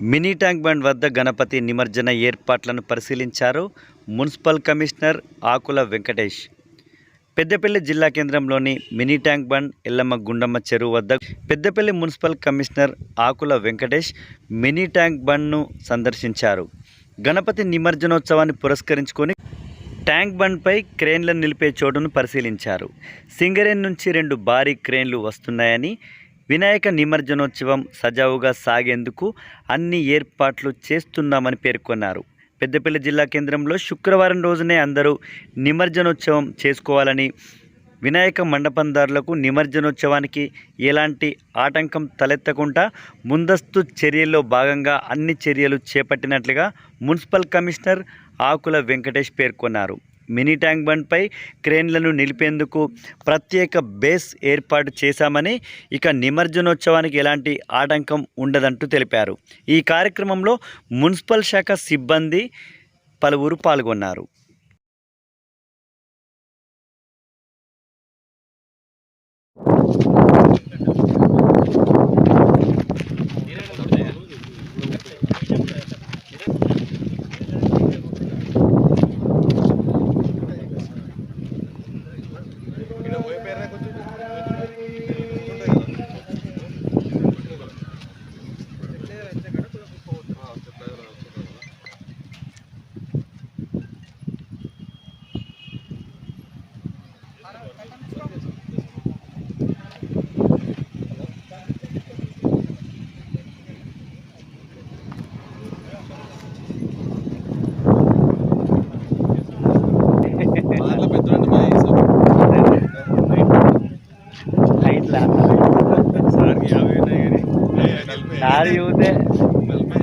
Mini tank bund వద్ద గణపతి నిమజ్జన ఏర్పాట్లను పరిశీలించారు మున్సిపల్ కమిషనర్ ఆకుల వెంకటేష్. పెద్దపల్లి జిల్లా కేంద్రంలోని mini tank bund Yellamma Gundamma చెరువు వద్ద Peddapalli municipal commissioner Akula Venkatesh mini tank బండ్ను సందర్శించారు. గణపతి నిమజ్జనోత్సవాన్ని పురస్కరించుకొని ట్యాంక్ బండ్పై క్రేన్లను నిలిపే చోటును పరిశీలించారు. సింగరేన్ నుంచి రెండు భారీ క్రేన్లు వస్తున్నాయని వినాయక నిమజ్జనోత్సవం సజావుగా సాగేందుకు అన్ని ఏర్పాట్లు చేస్తున్నామని పేర్కొన్నారు. పెద్దపల్లి జిల్లా కేంద్రంలో శుక్రవారం రోజునే అందరూ నిమజ్జనోత్సవం చేసుకోవాలని వినాయక మండపందారులకు నిమజ్జనోత్సవానికి ఎలాంటి ఆటంకం తలెత్తకుండా ముందస్తు చర్యల్లో భాగంగా అన్ని చర్యలు చేపట్టినట్లుగా మున్సిపల్ కమిషనర్ ఆకుల వెంకటేష్ పేర్కొన్నారు. మినీ ట్యాంక్ బండ్పై క్రేన్లను నిలిపేందుకు ప్రత్యేక బేస్ ఏర్పాటు చేశామని ఇక నిమజ్జనోత్సవానికి ఎలాంటి ఆటంకం ఉండదంటూ తెలిపారు. ఈ కార్యక్రమంలో మున్సిపల్ శాఖ సిబ్బంది పలువురు పాల్గొన్నారు. సార్కి యాభై ఉన్నాయి కానీ. నాది ఊతే నలభై